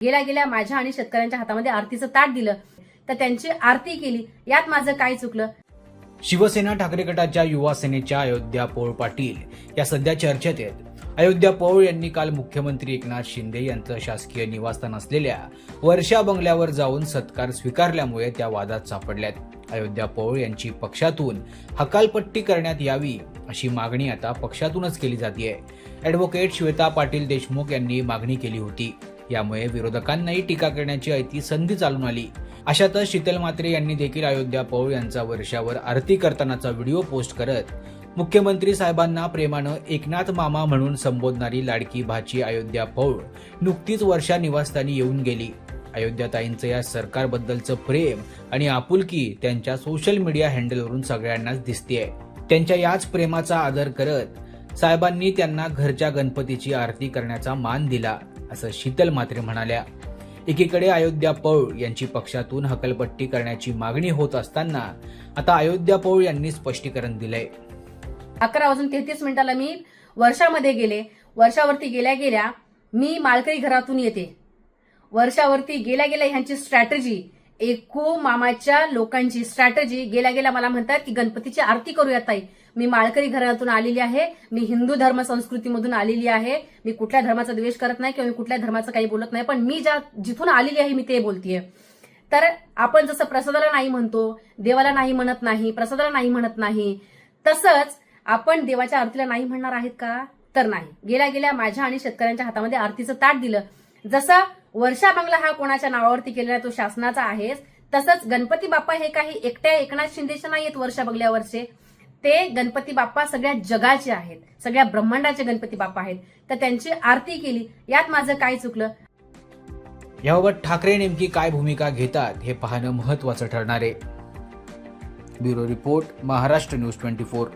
गेल्या गेल्या माझ्या आणि शेतकऱ्यांच्या हातामध्ये आरतीचं ताट दिलं. तर त्यांची आरती केली. यात माझं काय चुकलं? शिवसेना ठाकरे गटाच्या युवा सेनेच्या अयोध्या पौळ पाटील या सध्या चर्चेत आहेत. अयोध्या पौळ यांनी काल मुख्यमंत्री एकनाथ शिंदे यांचं शासकीय निवासस्थान असलेल्या वर्षा बंगल्यावर जाऊन सत्कार स्वीकारल्यामुळे त्या वादात सापडल्यात. अयोध्या पौळ यांची पक्षातून हकालपट्टी करण्यात यावी अशी मागणी आता पक्षातूनच केली जाते ॲडव्होकेट श्वेता पाटील देशमुख यांनी मागणी केली होती. यामुळे विरोधकांनाही टीका करण्याची ऐती संधी चालून आली. अशातच शीतल मात्रे यांनी देखील अयोध्या पौळ यांचा वर्षावर आरती करतानाचा व्हिडिओ पोस्ट करत मुख्यमंत्री साहेबांना प्रेमानं एकनाथ मामा म्हणून संबोधणारी लाडकी भाची अयोध्या पौळ नुकतीच वर्षा निवासस्थानी येऊन गेली. अयोध्याताईंचं या सरकारबद्दलचं प्रेम आणि आपुलकी त्यांच्या सोशल मीडिया हँडलवरून सगळ्यांनाच दिसतेय. त्यांच्या याच प्रेमाचा आदर करत साहेबांनी त्यांना घरच्या गणपतीची आरती करण्याचा मान दिला. असं शीतल मात्रे म्हणाल्या. एकीकडे अयोध्या पौळ यांची पक्षातून हकलपट्टी करण्याची मागणी होत असताना आता अयोध्या पौळ यांनी स्पष्टीकरण दिलंय. अकरा वाजून तेहतीस मिनिटाला मी वर्षामध्ये गेले. वर्षावरती गेल्या गेल्या मी माळकरी घरातून येते. वर्षावरती गेल्या गेल्या ह्यांची स्ट्रॅटेजी एकू मामाच्या लोकांची स्ट्रॅटजी गेल्या गेल्या मला म्हणतात की गणपतीची आरती करूया ताई. मी माळकरी घरातून आलेली आहे मी हिंदू धर्म संस्कृतीमधून आलेली आहे. मी कुठल्या धर्माचा द्वेष करत नाही किंवा मी कुठल्या धर्माचं काही बोलत नाही पण मी ज्या जिथून आलेली आहे मी ते बोलतेय. तर आपण जसं प्रसादाला नाही म्हणतो देवाला नाही म्हणत नाही प्रसादाला नाही म्हणत नाही तसंच आपण देवाच्या आरतीला नाही म्हणणार आहेत का? तर नाही. गेल्या गेल्या माझ्या आणि शेतकऱ्यांच्या हातामध्ये आरतीचं ताट दिलं. जसा वर्षा बंगला हा कोणाच्या नावावरती केलेला तो शासनाचा आहे तसंच गणपती बाप्पा हे काही एकट्या एकनाथ शिंदेचे नाही आहेत वर्षा बंगल्यावरचे. ते गणपती बाप्पा सगळ्या जगाचे आहेत. सगळ्या ब्रह्मांडाचे गणपती बाप्पा आहेत. तर त्यांची आरती केली. यात माझं काय चुकलं? याबाबत ठाकरे नेमकी काय भूमिका घेतात हे पाहणं महत्वाचं ठरणार आहे. Bureau report Maharashtra news twenty four.